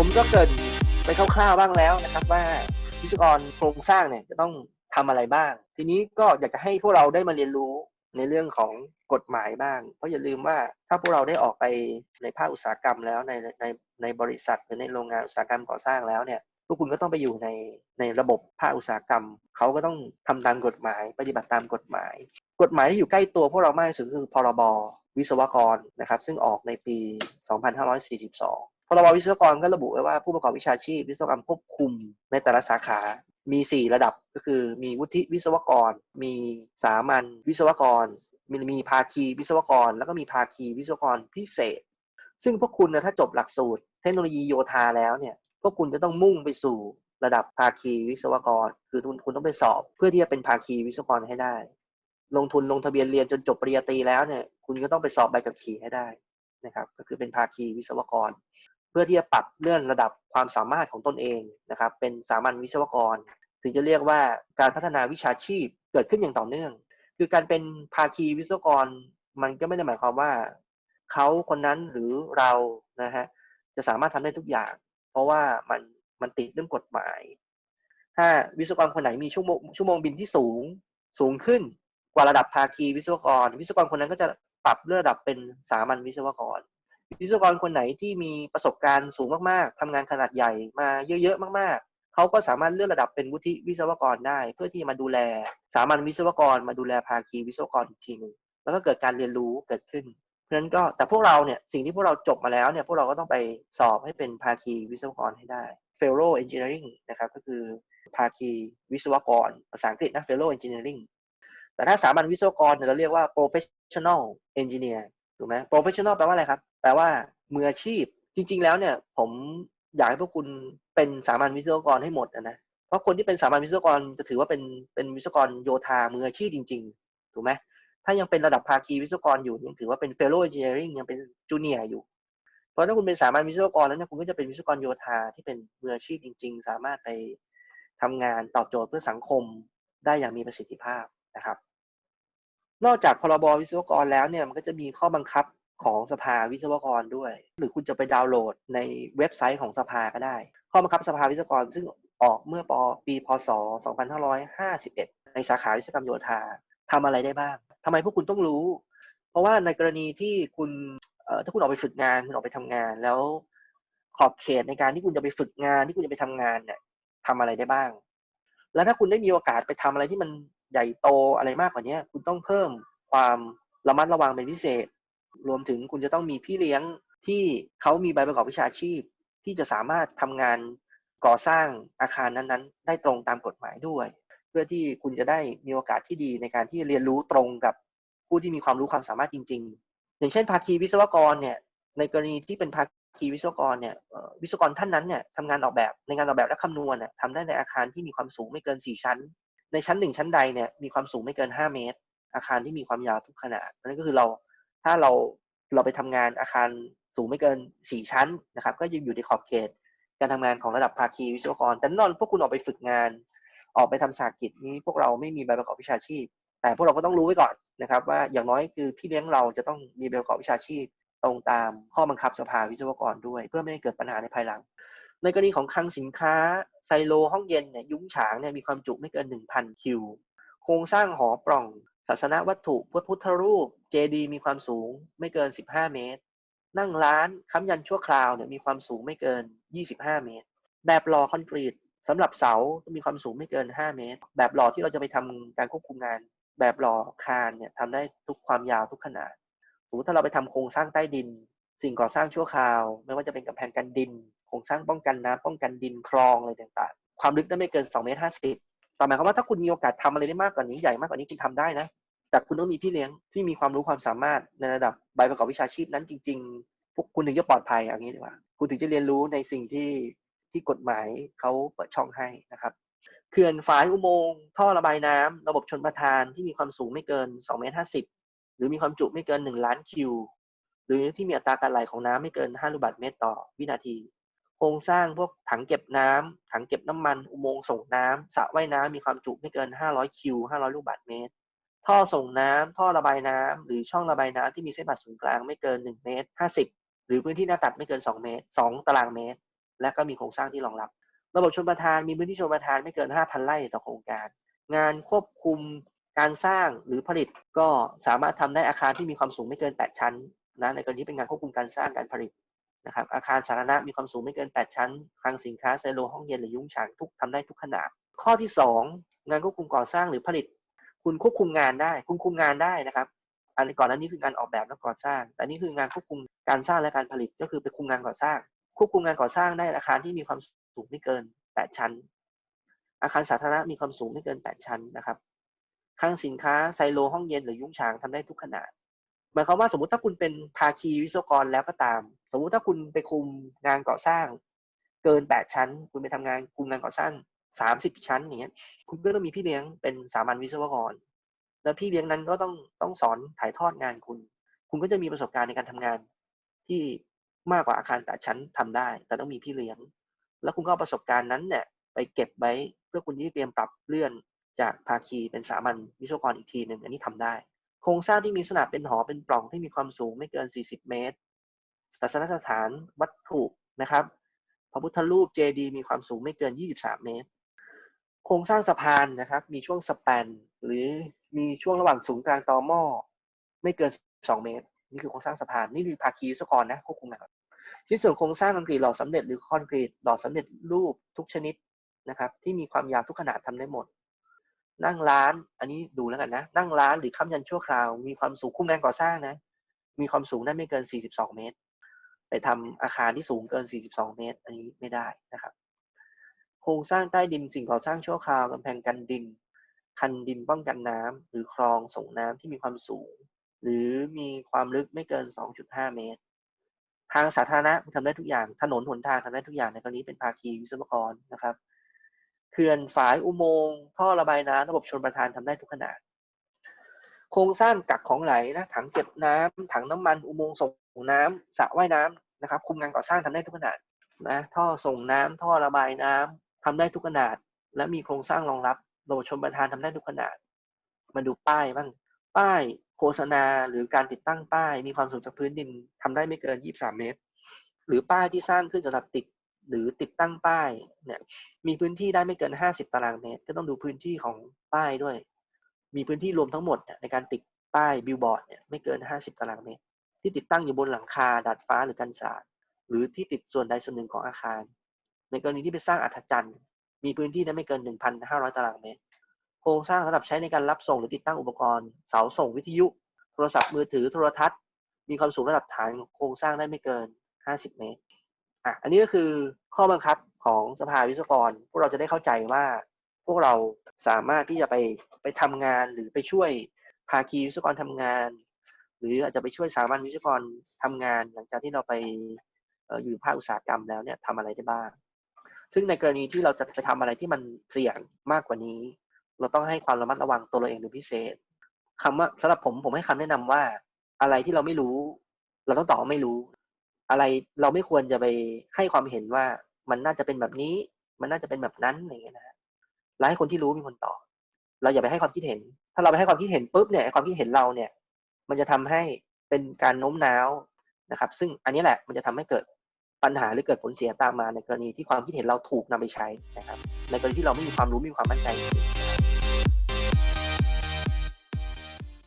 ผมก็เกินไปคร่าวๆบ้างแล้วนะครับ ว่าวิศวกรโครงสร้างเนี่ยจะต้องทำอะไรบ้าง ทีนี้ก็อยากจะให้พวกเราได้มาเรียนรู้ในเรื่องของกฎหมายบ้าง เพราะอย่าลืมว่าถ้าพวกเราได้ออกไปในภาคอุตสาหกรรมแล้วในในในบริษัทหรือในโรงงานอุตสาหกรรมก่อสร้างแล้วเนี่ยพวกคุณก็ต้องไปอยู่ในในระบบภาคอุตสาหกรรม เขาก็ต้องทำตามกฎหมาย ปฏิบัติตามกฎหมาย กฎหมายที่อยู่ใกล้ตัวพวกเรามากที่สุดคือพรบวิศวกรนะครับ ซึ่งออกในปี 2542 พรบวิศวกรก็ระบุไว้ว่าผู้ประกอบวิชาชีพวิศวกรรมควบคุมในแต่ละสาขามี 4 ระดับก็คือมีวุฒิวิศวกร มีสามัญวิศวกร มีมีภาคีวิศวกร แล้วก็มีภาคีวิศวกรพิเศษ ซึ่งพวกคุณนะถ้าจบหลักสูตร เทคโนโลยีโยธาแล้วเนี่ยพวกคุณจะต้องมุ่งไปสู่ระดับภาคีวิศวกร คือคุณคุณต้องไปสอบ เพื่อที่จะเป็นภาคีวิศวกรให้ได้ ลงทุนลงทะเบียนเรียนจนจบปริญญาตรีแล้วเนี่ยคุณก็ต้องไปสอบใบขับขี่ให้ได้นะครับก็คือเป็นภาคีวิศวกร พื่อที่จะปรับเลื่อนระดับความสามารถของตนเองนะครับ เป็นสามัญวิศวกร ถึงจะเรียกว่าการพัฒนาวิชาชีพเกิดขึ้นอย่างต่อเนื่อง คือการเป็นภาคีวิศวกร มันก็ไม่ได้หมายความว่าเขาคนนั้นหรือเรานะฮะจะสามารถทำได้ทุกอย่าง เพราะว่ามันมันติดเรื่องกฎหมาย ถ้าวิศวกรคนไหนมีชั่วโมงชั่วโมงบินที่สูงสูงขึ้นกว่าระดับภาคีวิศวกร วิศวกรคนนั้นก็จะปรับเลื่อนระดับเป็นสามัญวิศวกร วิศวกรคนไหนที่มีประสบการณ์สูงมากๆทำงานขนาดใหญ่มาเยอะๆ มากๆ เขาก็สามารถเลื่อนระดับเป็นวุฒิวิศวกรได้ เพื่อที่มาดูแล สามัญวิศวกรมาดูแลภาคีวิศวกรอีกทีหนึ่งแล้วก็เกิดการเรียนรู้เกิดขึ้น เพราะฉะนั้นก็แต่พวกเราเนี่ยสิ่งที่พวกเราจบมาแล้วเนี่ยพวกเราก็ต้องไปสอบให้เป็นภาคีวิศวกรให้ได้ Fellow Engineering นะครับก็คือภาคีวิศวกร ภาษาอังกฤษนะ Fellow Engineering แต่ถ้าสามัญวิศวกรเนี่ยเราเรียกว่า professional engineer ถูกไหม professional แปลว่าอะไรครับ แปลว่ามืออาชีพ จริง ๆ แล้วเนี่ย ผมอยากให้พวกคุณเป็นสามัญวิศวกรให้หมดนะเพราะคนที่เป็นสามัญวิศวกรจะถือว่าเป็นเป็นวิศวกรโยธามืออาชีพจริง ๆ ถูกไหมถ้ายังเป็นระดับภาคีวิศวกรอยู่ยังถือว่าเป็น fellow engineering ยังเป็นจูเนียร์อยู่ เพราะถ้าคุณเป็นสามัญวิศวกรแล้วเนี่ยคุณก็จะเป็นวิศวกรโยธาที่เป็นมืออาชีพจริง ๆ สามารถไปทำงานตอบโจทย์เพื่อสังคมได้อย่างมีประสิทธิภาพนะครับ นอกจากพรบวิศวกรแล้วเนี่ยมันก็จะมีข้อบังคับ ของสภาวิศวกรด้วย หรือคุณจะไปดาวน์โหลดในเว็บไซต์ของสภาก็ได้ ข้อบังคับสภาวิศวกรซึ่งออกเมื่อปปีพศ 2551 ในสาขาวิศวกรรมโยธาทำอะไรได้บ้างทำไมพวกคุณต้องรู้ เพราะว่าในกรณีที่คุณถ้าคุณออกไปฝึกงานคุณออกไปทำงาน แล้วขอบเขตในการที่คุณจะไปฝึกงานที่คุณจะไปทำงานเนี่ยทำอะไรได้บ้าง แล้วถ้าคุณได้มีโอกาสไปทำอะไรที่มันใหญ่โตอะไรมากกว่านี้คุณต้องเพิ่มความระมัดระวังเป็นพิเศษ รวมถึงคุณจะต้องมีพี่เลี้ยงที่เขามีใบประกอบวิชาชีพ ที่จะสามารถทำงานก่อสร้างอาคารนั้นๆ ได้ตรงตามกฎหมายด้วย เพื่อที่คุณจะได้มีโอกาสที่ดีในการที่เรียนรู้ตรงกับผู้ที่มีความรู้ความสามารถจริง ๆ อย่างเช่น ภาคีวิศวกรเนี่ยในกรณีที่เป็นภาคีวิศวกรเนี่ยวิศวกรท่านนั้นเนี่ยทำงานออกแบบในงานออกแบบและคำนวณเนี่ยทำได้ในอาคารที่มีความสูงไม่เกิน 4 ชั้น ในชั้น 1 ชั้นใดเนี่ยมีความสูงไม่เกิน 5 เมตร อาคารที่มีความยาวทุกขนาดนั่นก็คือเรา ถ้าเราเราไปทำงานอาคารสูงไม่เกิน 4 ชั้นนะครับ ก็ยังอยู่ในขอบเขต การทำงานของระดับภาคีวิศวกร แต่นอนพวกคุณออกไปฝึกงาน ออกไปทำสากิจนี้พวกเราไม่มีใบประกอบวิชาชีพ แต่พวกเราก็ต้องรู้ไว้ก่อนนะครับ ว่าอย่างน้อยคือพี่เลี้ยงเราจะต้องมีใบประกอบวิชาชีพตรงตามข้อบังคับสภาวิศวกรด้วย เพื่อไม่ให้เกิดปัญหาในภายหลัง ในกรณีของคลังสินค้าไซโล ห้องเย็นเนี่ยยุ้งฉางเนี่ยมีความจุไม่เกิน 1,000 คิว โครงสร้างหอปล่องศาสนวัตถุพระพุทธรูป เจดีมีความสูงไม่เกิน 15 เมตร นั่งร้านค้ำยันชั่วคราวเนี่ยมีความสูงไม่เกิน 25 เมตร แบบหล่อคอนกรีตสำหรับเสามีความสูงไม่เกิน 5 เมตร แบบหล่อที่เราจะไปทำการควบคุมงาน แบบหล่อคานเนี่ยทำได้ทุกความยาวทุกขนาดสมมติถ้าเราไปทำโครงสร้างใต้ดิน สิ่งก่อสร้างชั่วคราว ไม่ว่าจะเป็นกำแพงกันดินโครงสร้างป้องกันน้ำป้องกันดินคลองอะไรต่างๆ ความลึกได้ไม่เกิน2เมตร50ต่อหมายความว่าถ้าคุณมีโอกาสทำอะไรได้มากกว่านี้ใหญ่มากกว่านี้คุณทำได้นะ แต่คุณต้องมีพี่เลี้ยงที่มีความรู้ความสามารถในระดับใบประกอบวิชาชีพนั้นจริง ๆ พวกคุณถึงจะปลอดภัยอย่างนี้ดีกว่า คุณถึงจะเรียนรู้ในสิ่งที่ที่กฎหมายเขาเปิดช่องให้นะครับเขื่อนฝายอุโมงค์ท่อระบายน้ำระบบชนประทานที่มีความสูงไม่เกิน2เมตร50หรือมีความจุไม่เกิน 1 ล้านคิว หรือที่มีอัตราการไหลของน้ำไม่เกิน 5 ลูกบาศก์เมตรต่อวินาที โครงสร้างพวกถังเก็บน้ำถังเก็บน้ำมัน อุโมงค์ส่งน้ำสระว่ายน้ำมีความจุไม่เกิน 500 คิว 500 ลูกบาศก์เมตร ท่อส่งน้ำท่อระบายน้ำหรือช่องระบายน้ำที่มีเส้นผ่าศูนย์กลางไม่เกิน1เมตร50 หรือพื้นที่หน้าตัดไม่เกิน 2 เมตร 2 ตารางเมตร และก็มีโครงสร้างที่รองรับ ระบบชนประทานมีพื้นที่ชนประทานไม่เกิน 5,000 ไร่ต่อโครงการ งานควบคุมการสร้างหรือผลิตก็สามารถทำได้อาคารที่มีความสูงไม่เกิน 8 ชั้นนะในกรณีเป็นงานควบคุมการสร้างการผลิตนะครับอาคารสาธารณะมีความสูงไม่เกิน 8 ชั้นคลังสินค้าไซโลห้องเย็นหรือยุ้งฉางทุกทำได้ทุกขนาดข้อที่ 2 งานควบคุมก่อสร้างหรือผลิต คุณควบคุมงานได้คุณคุมงานได้นะครับ อันนี้ก่อนอันนี้คือการออกแบบและก่อสร้างแต่นี่คืองานควบคุมการสร้างและการผลิตก็คือไปคุมงานก่อสร้าง ควบคุมงานก่อสร้างได้อาคารที่มีความสูงไม่เกิน 8 ชั้น อาคารสาธารณะมีความสูงไม่เกิน 8 ชั้นนะครับคลังสินค้าไซโลห้องเย็นหรือยุ้งฉางทำได้ทุกขนาดหมายความว่าสมมติถ้าคุณเป็นภาคีวิศวกรแล้วก็ตาม สมมุติถ้าคุณไปคุมงานก่อสร้าง เกิน 8 ชั้น คุณไปทำงานคุมงานก่อสร้าง 30ชั้นอย่างเงี้ยคุณก็ต้องมีพี่เลี้ยงเป็นสามัญวิศวกร แล้วพี่เลี้ยงนั้นก็ต้องต้องสอนถ่ายทอดงานคุณ คุณก็จะมีประสบการณ์ในการทำงาน ที่มากกว่าอาคารแปดชั้นทำได้ แต่ต้องมีพี่เลี้ยง แล้วคุณก็เอาประสบการณ์นั้นเนี่ยไปเก็บไว้เพื่อคุณที่เตรียมปรับเลื่อนจากภาคีเป็นสามัญวิศวกรอีกทีหนึ่งอันนี้ทำได้ โครงสร้างที่มีลักษณะเป็นหอเป็นปล่องที่มีความสูงไม่เกิน 40 เมตรศาสนสถานวัตถุนะครับพระพุทธรูปเจดีย์มีความสูงไม่เกิน 23 เมตร โครงสร้างสะพานนะครับ มีช่วงสแปน หรือมีช่วงระหว่างศูนย์กลางต่อหม้อไม่เกิน 2 เมตร นี่คือโครงสร้างสะพานนี่คือภาคีวิศวกรนะควบคุมงานชิ้นส่วนโครงสร้างคอนกรีตหล่อสำเร็จหรือคอนกรีตหล่อสำเร็จรูปทุกชนิดนะครับ ที่มีความยาวทุกขนาดทำได้หมด นั่งร้านอันนี้ดูแล้วกันนะ นั่งร้านหรือค้ำยันชั่วคราว มีความสูงคุ้มแรงก่อสร้างนะ มีความสูงได้ไม่เกิน 42 เมตร ไปทำอาคารที่สูงเกิน 42 เมตร อันนี้ไม่ได้นะครับ ครงสร้างใต้ดินสิ่งก่อสร้างชั่วคราวกำแพงกันดิน คันดินป้องกันน้ำหรือคลองส่งน้ำที่มีความสูง หรือมีความลึกไม่เกิน 2.5 เมตร ทางสาธารณะทำได้ทุกอย่าง ถนนหนทางทำได้ทุกอย่างในกรณีเป็นภาคีวิศวกรนะครับเขื่อนฝายอุโมงค์ท่อระบายน้ำระบบชลประทานทำได้ทุกขนาด โครงสร้างกักของไหลนะถังเก็บน้ำถังน้ำมันอุโมงค์ส่งน้ำสระว่ายน้ำนะครับ คุมงานก่อสร้างทำได้ทุกขนาดนะท่อส่งน้ำท่อระบายน้ำ ทำได้ทุกขนาด และมีโครงสร้างรองรับระบบชลประทานทำได้ทุกขนาด มาดูป้ายบ้างป้ายโฆษณาหรือการติดตั้งป้าย มีความสูงจากพื้นดินทำได้ไม่เกิน 23 เมตร หรือป้ายที่สร้างขึ้นสำหรับติดหรือติดตั้งป้ายเนี่ยมีพื้นที่ได้ไม่เกิน 50 ตารางเมตร ก็ต้องดูพื้นที่ของป้ายด้วย มีพื้นที่รวมทั้งหมดในการติดป้ายบิลบอร์ดเนี่ยไม่เกิน 50 ตารางเมตร ที่ติดตั้งอยู่บนหลังคาดาดฟ้าหรือกันศาสตร์หรือที่ติดส่วนใดส่วนหนึ่งของอาคาร ในกรณีที่ไปสร้างอัฐจันทร์มีพื้นที่ได้ไม่เกิน 1,500 ตารางเมตร โครงสร้างสำหรับใช้ในการรับส่งหรือติดตั้งอุปกรณ์ เสาส่งวิทยุ โทรศัพท์มือถือโทรทัศน์ มีความสูงระดับฐานโครงสร้างได้ไม่เกิน 50 เมตร อะ อันนี้ก็คือข้อบังคับของสภาวิศวกร พวกเราจะได้เข้าใจว่า พวกเราสามารถที่จะไปไปทำงานหรือไปช่วยภาคีวิศวกรทำงาน หรืออาจจะไปช่วยสามัญวิศวกรทำงาน หลังจากที่เราไปอยู่ภาคอุตสาหกรรมแล้วเนี่ยทำอะไรได้บ้าง ซึ่งในกรณีที่เราจะไปทำอะไรที่มันเสี่ยงมากกว่านี้ เราต้องให้ความระมัดระวังตัวเราเองเป็นพิเศษคำว่าสำหรับผมผมให้คำแนะนำว่า อะไรที่เราไม่รู้ เราต้องตอบว่าไม่รู้ อะไรเราไม่ควรจะไปให้ความเห็นว่ามันน่าจะเป็นแบบนี้ มันน่าจะเป็นแบบนั้นอย่างเงี้ยนะฮะแล้วให้คนที่รู้เป็นคนตอบเราอย่าไปให้ความคิดเห็น ถ้าเราไปให้ความคิดเห็นปุ๊บเนี่ยความคิดเห็นเราเนี่ย มันจะทำให้เป็นการโน้มน้าวนะครับ ซึ่งอันนี้แหละมันจะทำให้เกิด ปัญหาหรือเกิดผลเสียตามมาในกรณีที่ความคิดเห็นเราถูกนำไปใช้นะครับในกรณีที่เราไม่มีความรู้ไม่มีความมั่นใจ